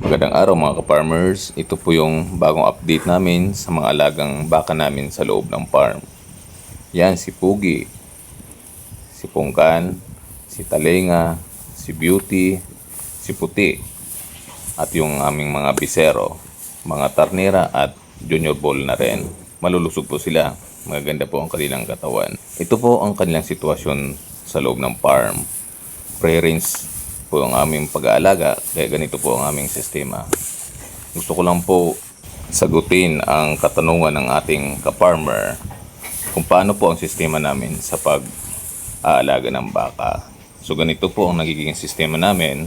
Magandang araw mga ka-farmers. Ito po yung bagong update namin sa mga alagang baka namin sa loob ng farm. Yan, si Pugi, si Pungkan, si Talenga, si Beauty, si Puti, at yung aming mga bisero, mga tarnera at junior ball na rin. Malulusog po sila. Magaganda po ang kanilang katawan. Ito po ang kanilang sitwasyon sa loob ng farm. Pre-rinse po ang aming pag-aalaga, kaya ganito po ang aming sistema. Gusto ko lang po sagutin ang katanungan ng ating ka-farmer kung paano po ang sistema namin sa pag-aalaga ng baka. So ganito po ang nagiging sistema namin.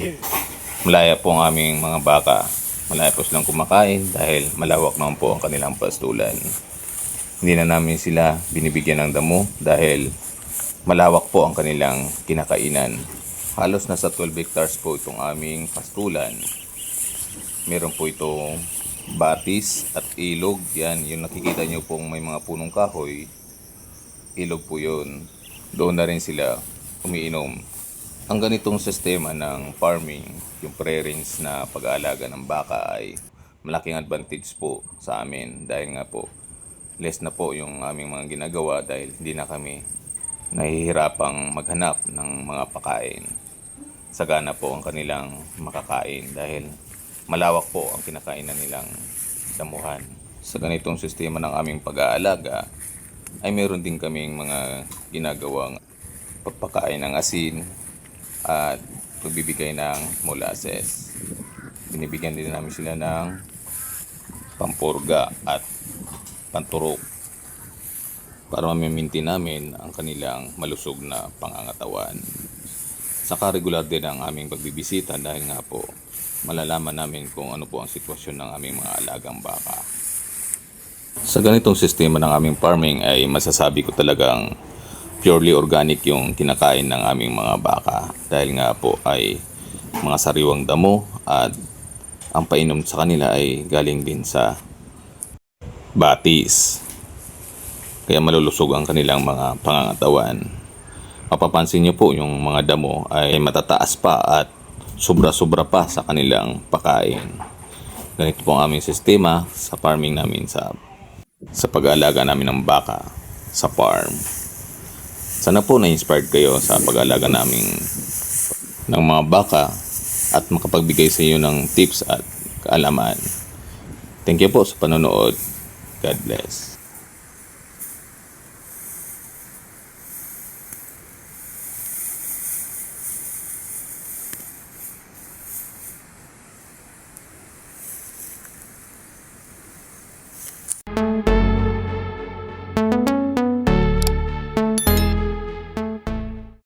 Malaya po ang aming mga baka. Malaya po silang kumakain dahil malawak naman po ang kanilang pastulan. Hindi na namin sila binibigyan ng damo dahil malawak po ang kanilang kinakainan. Halos nasa 12 hectares po itong aming pastulan. Meron po itong batis at ilog. Yan, yung nakikita nyo pong may mga punong kahoy. Ilog po yun. Doon na rin sila umiinom. Ang ganitong sistema ng farming, yung pre-range na pag-aalaga ng baka ay malaking advantage po sa amin dahil nga po less na po yung aming mga ginagawa dahil hindi na kami nahihirapang maghanap ng mga pakain. Sagana po ang kanilang makakain dahil malawak po ang kinakainan nilang damuhan. Sa ganitong sistema ng aming pag-aalaga ay meron din kaming mga ginagawang pagpakain ng asin at pagbibigay ng molasses. Binibigyan din namin sila ng pampurga at panturok para mamiminti namin ang kanilang malusog na pangangatawan. Saka regular din ang aming pagbibisita dahil nga po malalaman namin kung ano po ang sitwasyon ng aming mga alagang baka. Sa ganitong sistema ng aming farming ay masasabi ko talagang purely organic yung kinakain ng aming mga baka dahil nga po ay mga sariwang damo at ang painom sa kanila ay galing din sa batis. Kaya malulusog ang kanilang mga pangangatawan. Mapapansin niyo po yung mga damo ay matataas pa at sobra-sobra pa sa kanilang pakain. Ganito po ang aming sistema sa farming namin sa sa pag-aalaga namin ng baka sa farm. Sana po na-inspired kayo sa pag-aalaga namin ng mga baka at makapagbigay sa inyo ng tips at kaalaman. Thank you po sa panonood. God bless.